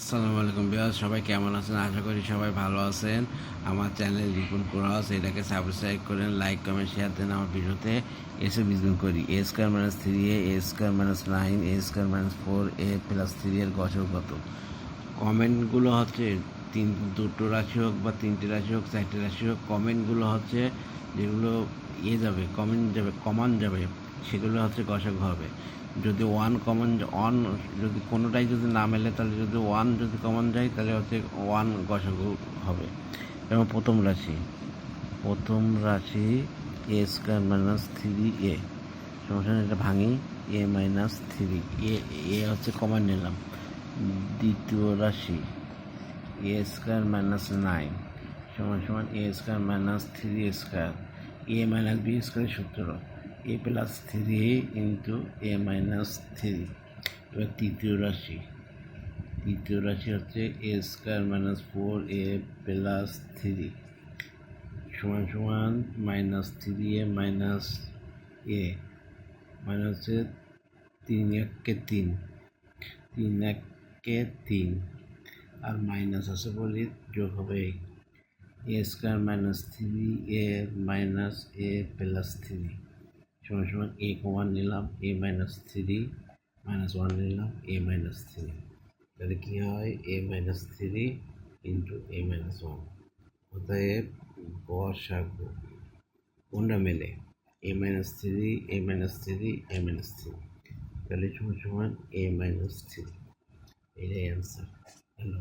আসসালামু আলাইকুম বিয়াস সবাই কেমন আছেন? আশা করি সবাই ভালো আছেন। আমার চ্যানেল রিপন কুরাস, এটাকে সাবস্ক্রাইব করেন লাইক কমেন্ট শেয়ার দেন আমার ভিডিওতে। এসে বিজনেস করি। A square minus three a a square minus nine a square minus four a plus three এর গছর কত? কমেন্টগুলো হচ্ছে তিন, দুটো রাশি হোক বা তিনটে রাশি হোক, চারটে রাশি হোক কমেন্টগুলো হচ্ছে যেগুলো ইয়ে যাবে কমেন্ট যাবে কমান যাবে। সেগুলো হচ্ছে গসক হবে। যদি ওয়ান কমন ওয়ান যদি কোনোটাই যদি না মেলে, তাহলে যদি ওয়ান যদি কমন যায়, তাহলে হচ্ছে ওয়ান গসক হবে। এবং প্রথম রাশি প্রথম রাশি a square minus three a সমস্যা এটা ভাঙি। এ মাইনাস থ্রি এ এ হচ্ছে কমন নিলাম। দ্বিতীয় রাশি এ স্কোয়ার মাইনাস নাইন সমান সমান a square minus three square a minus b square সূত্র। A plus three into a minus three এবার তৃতীয় রাশি। তৃতীয় রাশি হচ্ছে a square minus four a plus three সমান সমান minus three a minus a হচ্ছে তিন এককে তিন। তিন এককে তিন। আর মাইনাস আছে বলি যোগ হবে a square minus three a minus a plus three সমান সমান এ কমান নিলাম a minus three minus one নিলাম এ মাইনাস থ্রি তাহলে কী হয়? A minus three into a minus one অতএব গসাগু কোনটা মেলে? A minus three a minus three a minus three তাহলে সমান সমান এ মাইনাস থ্রি এটাই অ্যান্সার হ্যালো।